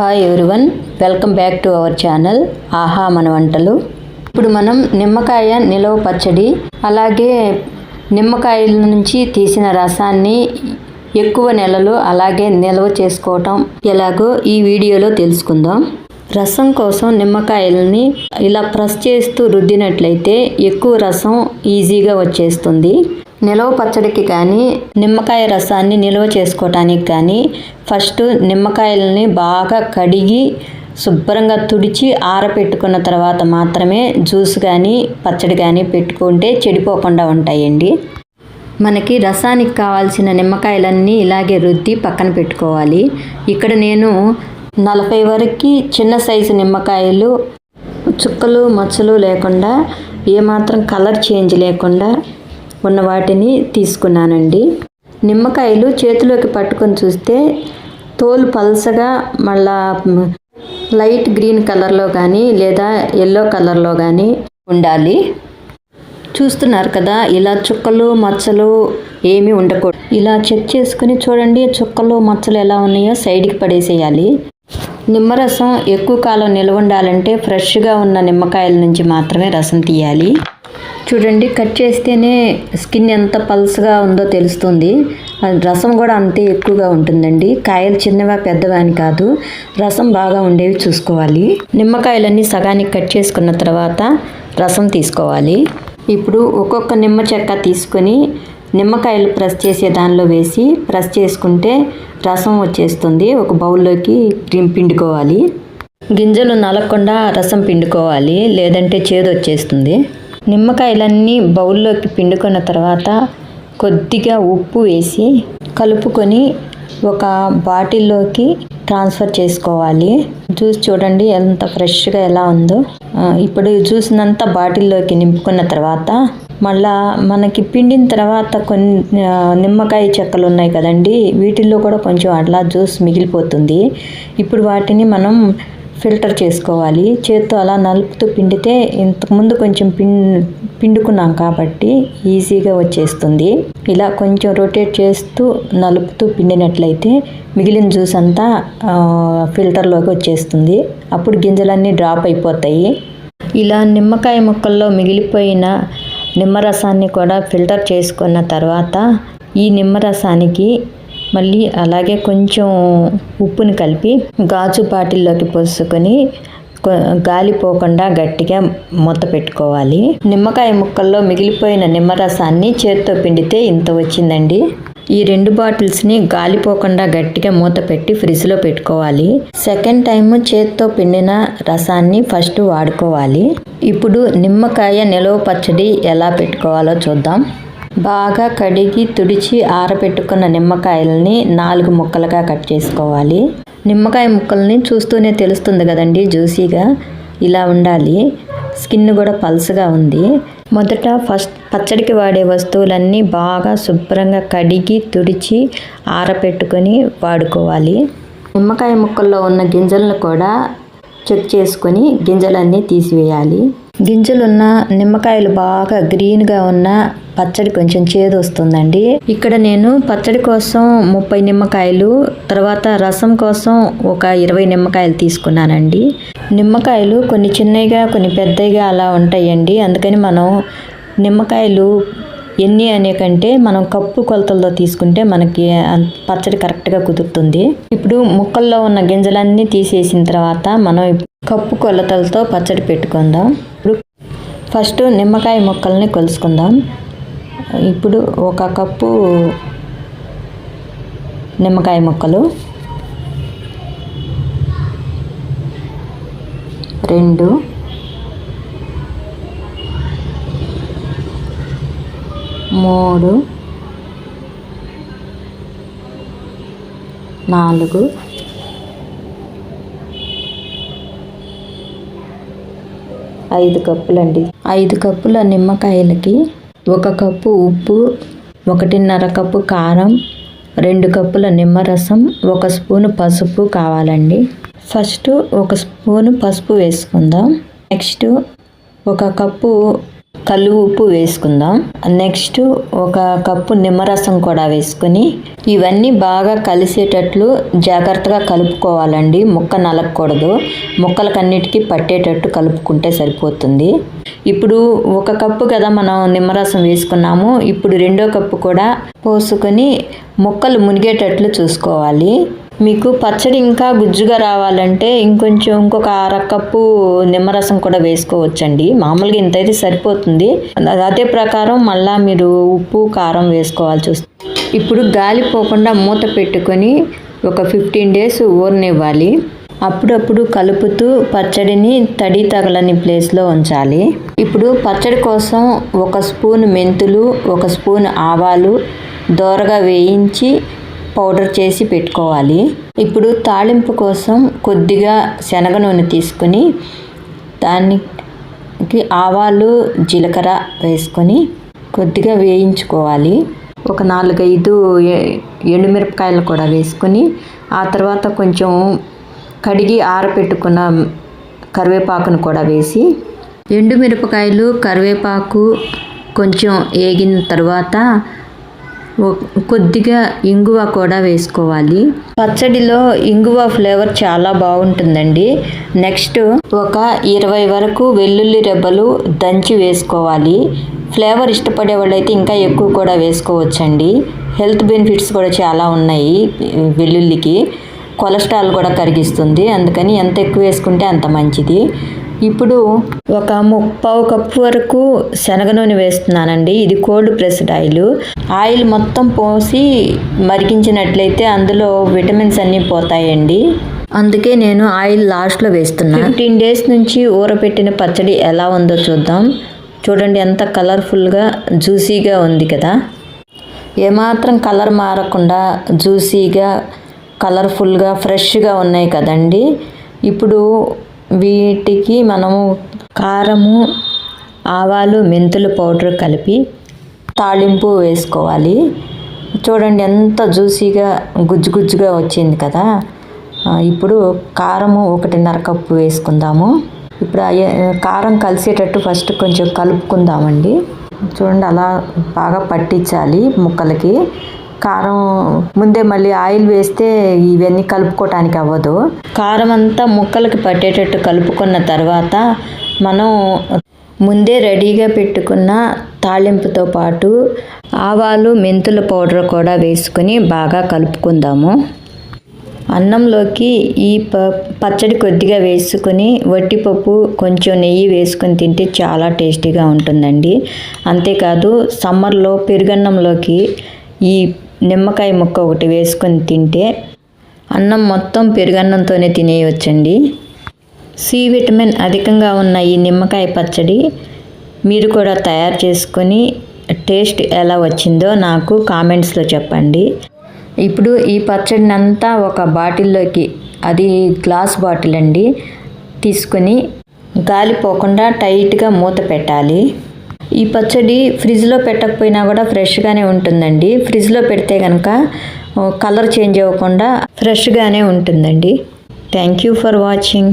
Hi everyone welcome back to our channel ఆహా మన వంటలు ఇప్పుడు మనం నిమ్మకాయ నిలవ పచ్చడి అలాగే నిమ్మకాయల నుంచి తీసిన రసాన్ని ఎక్కువ నెలలు అలాగే నిల్వ చేసుకోవటం ఎలాగో ఈ వీడియోలో తెలుసుకుందాం. రసం కోసం నిమ్మకాయలని ఇలా ప్రెస్ చేస్తూ రుద్దినట్లయితే ఎక్కువ రసం ఈజీగా వచ్చేస్తుంది. నిలవ పచ్చడికి కానీ నిమ్మకాయ రసాన్ని నిల్వ చేసుకోవటానికి కానీ ఫస్ట్ నిమ్మకాయలని బాగా కడిగి శుభ్రంగా తుడిచి ఆరపెట్టుకున్న తర్వాత మాత్రమే జ్యూస్ కానీ పచ్చడి కానీ పెట్టుకుంటే చెడిపోకుండా ఉంటాయండి. మనకి రసానికి కావాల్సిన నిమ్మకాయలన్నీ ఇలాగే రుద్ది పక్కన పెట్టుకోవాలి. ఇక్కడ నేను నలభై వరకు చిన్న సైజు నిమ్మకాయలు చుక్కలు మచ్చలు లేకుండా ఏమాత్రం కలర్ చేంజ్ లేకుండా ఉన్న వాటిని తీసుకున్నానండి. నిమ్మకాయలు చేతిలోకి పట్టుకొని చూస్తే తోలు పల్సగా మళ్ళా లైట్ గ్రీన్ కలర్లో కానీ లేదా ఎల్లో కలర్లో కానీ ఉండాలి. చూస్తున్నారు కదా ఇలా చుక్కలు మచ్చలు ఏమీ ఉండకూడదు. ఇలా చెక్ చేసుకుని చూడండి చుక్కలు మచ్చలు ఎలా ఉన్నాయో సైడ్కి పడేసేయాలి. నిమ్మరసం ఎక్కువ కాలం నిల్వ ఉండాలంటే ఫ్రెష్గా ఉన్న నిమ్మకాయల నుంచి మాత్రమే రసం తీయాలి. చూడండి కట్ చేస్తేనే స్కిన్ ఎంత పల్స్గా ఉందో తెలుస్తుంది. అది రసం కూడా అంతే ఎక్కువగా ఉంటుందండి. కాయలు చిన్నవా పెద్దవా అని కాదు రసం బాగా ఉండేవి చూసుకోవాలి. నిమ్మకాయలన్నీ సగానికి కట్ చేసుకున్న తర్వాత రసం తీసుకోవాలి. ఇప్పుడు ఒక్కొక్క నిమ్మ చెక్క తీసుకొని నిమ్మకాయలు ప్రెస్ చేసే దానిలో వేసి ప్రెస్ చేసుకుంటే రసం వచ్చేస్తుంది. ఒక బౌల్లోకి పిండుకోవాలి. గింజలు నలగకుండా రసం పిండుకోవాలి. లేదంటే చేదు వచ్చేస్తుంది నిమ్మకాయలన్నీ బౌల్లోకి పిండుకున్న తర్వాత కొద్దిగా ఉప్పు వేసి కలుపుకొని ఒక బాటిల్లోకి ట్రాన్స్ఫర్ చేసుకోవాలి. జ్యూస్ చూడండి ఎంత ఫ్రెష్గా ఎలా ఉందో. ఇప్పుడు జ్యూస్నంతా బాటిల్లోకి నింపుకున్న తర్వాత మళ్ళా మనకి పిండిన తర్వాత కొన్ని నిమ్మకాయ చెక్కలు ఉన్నాయి కదండి వీటిల్లో కూడా కొంచెం అట్లా జ్యూస్ మిగిలిపోతుంది. ఇప్పుడు వాటిని మనం ఫిల్టర్ చేసుకోవాలి. చేత్తో అలా నలుపుతూ పిండితే ఇంతకుముందు కొంచెం పిం పిండుకున్నాం కాబట్టి ఈజీగా వచ్చేస్తుంది. ఇలా కొంచెం రొటేట్ చేస్తూ నలుపుతూ పిండినట్లయితే మిగిలిన జ్యూస్ అంతా ఫిల్టర్లోకి వచ్చేస్తుంది. అప్పుడు గింజలన్నీ డ్రాప్ అయిపోతాయి. ఇలా నిమ్మకాయ ముక్కల్లో మిగిలిపోయిన నిమ్మరసాన్ని కూడా ఫిల్టర్ చేసుకున్న తర్వాత ఈ నిమ్మరసానికి మళ్ళీ అలాగే కొంచెం ఉప్పుని కలిపి గాజు బాటిల్లోకి పోసుకొని గాలిపోకుండా గాలి పోకుండా గట్టిగా మూత పెట్టుకోవాలి. నిమ్మకాయ ముక్కల్లో మిగిలిపోయిన నిమ్మరసాన్ని చేత్తో పిండితే ఇంత వచ్చిందండి. ఈ రెండు బాటిల్స్ని గాలిపోకుండా గట్టిగా మూత పెట్టి ఫ్రిడ్జ్లో పెట్టుకోవాలి. సెకండ్ టైం చేత్తో పిండిన రసాన్ని ఫస్ట్ వాడుకోవాలి. ఇప్పుడు నిమ్మకాయ నిలవ పచ్చడి ఎలా పెట్టుకోవాలో చూద్దాం. బాగా కడిగి తుడిచి ఆరబెట్టుకున్న నిమ్మకాయలని నాలుగు ముక్కలుగా కట్ చేసుకోవాలి. నిమ్మకాయ ముక్కల్ని చూస్తూనే తెలుస్తుంది కదండి జ్యూసీగా. ఇలా ఉండాలి. స్కిన్ కూడా పల్సగా ఉంది. మొదట ఫస్ట్ పచ్చడికి వాడే వస్తువులన్నీ బాగా శుభ్రంగా కడిగి తుడిచి ఆరబెట్టుకొని వాడుకోవాలి. నిమ్మకాయ ముక్కల్లో ఉన్న గింజలను కూడా చెక్ చేసుకొని గింజలన్నీ తీసివేయాలి. గింజలున్న నిమ్మకాయలు బాగా గ్రీన్గా ఉన్న పచ్చడి కొంచెం చేదు వస్తుందండి. ఇక్కడ నేను పచ్చడి కోసం ముప్పై నిమ్మకాయలు తర్వాత రసం కోసం ఒక ఇరవై నిమ్మకాయలు తీసుకున్నానండి. నిమ్మకాయలు కొన్ని చిన్నవిగా కొన్ని పెద్దవిగా అలా ఉంటాయండి. అందుకని మనం నిమ్మకాయలు ఎన్ని అనే కంటే మనం కప్పు కొలతలతో తీసుకుంటే మనకి పచ్చడి కరెక్ట్గా కుదురుతుంది. ఇప్పుడు ముక్కల్లో ఉన్న గింజలన్నీ తీసేసిన తర్వాత మనం కప్పు కొలతలతో పచ్చడి పెట్టుకుందాం. ఇప్పుడు ఫస్ట్ నిమ్మకాయ ముక్కల్ని కొలుసుకుందాం. ఇప్పుడు ఒక కప్పు నిమ్మకాయ ముక్కలు రెండు మూడు నాలుగు ఐదు కప్పులండి. ఐదు కప్పుల నిమ్మకాయలకి ఒక కప్పు ఉప్పు ఒకటిన్నర కప్పు కారం రెండు కప్పుల నిమ్మరసం ఒక స్పూను పసుపు కావాలండి. ఫస్ట్ ఒక స్పూను పసుపు వేసుకుందాం. నెక్స్ట్ ఒక కప్పు కల్లు ఉప్పు వేసుకుందాం. నెక్స్ట్ ఒక కప్పు నిమ్మరసం కూడా వేసుకుని ఇవన్నీ బాగా కలిసేటట్లు జాగ్రత్తగా కలుపుకోవాలండి. ముక్క నలగకూడదు ముక్కలకన్నిటికీ పట్టేటట్టు కలుపుకుంటే సరిపోతుంది. ఇప్పుడు ఒక కప్పు కదా మనం నిమ్మరసం వేసుకున్నాము. ఇప్పుడు రెండో కప్పు కూడా పోసుకొని ముక్కలు మునిగేటట్లు చూసుకోవాలి. మీకు పచ్చడి ఇంకా గుజ్జుగా రావాలంటే ఇంకొంచెం ఇంకొక అర కప్పు నిమ్మరసం కూడా వేసుకోవచ్చండి. మామూలుగా ఇంత అయితే సరిపోతుంది. అదే ప్రకారం మళ్ళా మీరు ఉప్పు కారం వేసుకోవాల్సి వస్తుంది. ఇప్పుడు గాలి పోకుండా మూత పెట్టుకొని ఒక ఫిఫ్టీన్ డేస్ ఊరనివ్వాలి. అప్పుడప్పుడు కలుపుతూ పచ్చడిని తడి తగలని ప్లేస్లో ఉంచాలి. ఇప్పుడు పచ్చడి కోసం ఒక స్పూన్ మెంతులు ఒక స్పూన్ ఆవాలు దోరగా వేయించి పౌడర్ చేసి పెట్టుకోవాలి. ఇప్పుడు తాళింపు కోసం కొద్దిగా శనగ నూనె తీసుకొని దానికి ఆవాలు జీలకర్ర వేసుకొని కొద్దిగా వేయించుకోవాలి. ఒక నాలుగైదు ఎండుమిరపకాయలు కూడా వేసుకొని ఆ తర్వాత కొంచెం కడిగి ఆరపెట్టుకున్న కరివేపాకును కూడా వేసి ఎండుమిరపకాయలు కరివేపాకు కొంచెం ఏగిన తర్వాత కొద్దిగా ఇంగువ కూడా వేసుకోవాలి. పచ్చడిలో ఇంగువ ఫ్లేవర్ చాలా బాగుంటుందండి. నెక్స్ట్ ఒక ఇరవై వరకు వెల్లుల్లి రెబ్బలు దంచి వేసుకోవాలి. ఫ్లేవర్ ఇష్టపడే వాళ్ళైతే ఇంకా ఎక్కువ కూడా వేసుకోవచ్చండి. హెల్త్ బెనిఫిట్స్ కూడా చాలా ఉన్నాయి వెల్లుల్లికి. కొలెస్ట్రాల్ కూడా కరిగిస్తుంది అందుకని ఎంత ఎక్కువ వేసుకుంటే అంత మంచిది. ఇప్పుడు ఒక ముప్పావు కప్పు వరకు శనగ నూనె వేస్తున్నానండి. ఇది కోల్డ్ ప్రెస్డ్ ఆయిల్. ఆయిల్ మొత్తం పోసి మరిగించినట్లయితే అందులో విటమిన్స్ అన్నీ పోతాయండి. అందుకే నేను ఆయిల్ లాస్ట్లో వేస్తున్నా. ఫిఫ్టీన్ డేస్ నుంచి ఊరపెట్టిన పచ్చడి ఎలా ఉందో చూద్దాం. చూడండి ఎంత కలర్ఫుల్గా జ్యూసీగా ఉంది కదా. ఏమాత్రం కలర్ మారకుండా జ్యూసీగా కలర్ఫుల్గా ఫ్రెష్గా ఉన్నాయి కదండి. ఇప్పుడు వీటికి మనము కారము ఆవాలు మెంతుల పౌడర్ కలిపి తాళింపు వేసుకోవాలి. చూడండి ఎంత జ్యూసీగా గుజ్జు గుజ్జుగా వచ్చింది కదా. ఇప్పుడు కారము ఒకటిన్నర కప్పు వేసుకుందాము. ఇప్పుడు అయ్యే- కారం కలిసేటట్టు ఫస్ట్ కొంచెం కలుపుకుందామండి. చూడండి అలా బాగా పట్టించాలి ముక్కలకి. కారం ముందే మళ్ళీ ఆయిల్ వేస్తే ఇవన్నీ కలుపుకోవటానికి అవ్వదు. కారం అంతా ముక్కలకి పట్టేటట్టు కలుపుకున్న తర్వాత మనం ముందే రెడీగా పెట్టుకున్న తాళింపుతో పాటు ఆవాలు మెంతుల పౌడర్ కూడా వేసుకుని బాగా కలుపుకుందాము. అన్నంలోకి ఈ ప పచ్చడి కొద్దిగా వేసుకుని వట్టిపప్పు కొంచెం నెయ్యి వేసుకొని తింటే చాలా టేస్టీగా ఉంటుందండి. అంతేకాదు సమ్మర్లో పెరుగన్నంలోకి ఈ నిమ్మకాయ ముక్క ఒకటి వేసుకొని తింటే అన్నం మొత్తం పెరుగన్నంతోనే తినేయవచ్చండి సి విటమిన్ అధికంగా ఉన్న ఈ నిమ్మకాయ పచ్చడి మీరు కూడా తయారు చేసుకొని టేస్ట్ ఎలా వచ్చిందో నాకు కామెంట్స్లో చెప్పండి. ఇప్పుడు ఈ పచ్చడిని అంతా ఒక బాటిల్లోకి అది గ్లాస్ బాటిల్ అండి తీసుకొని గాలి పోకుండా టైట్గా మూత పెట్టాలి. ఈ పచ్చడి ఫ్రిడ్జ్లో పెట్టకపోయినా కూడా ఫ్రెష్గానే ఉంటుందండి. ఫ్రిడ్జ్లో పెడితే కనుక కలర్ చేంజ్ అవ్వకుండా ఫ్రెష్గానే ఉంటుందండి. Thank you for watching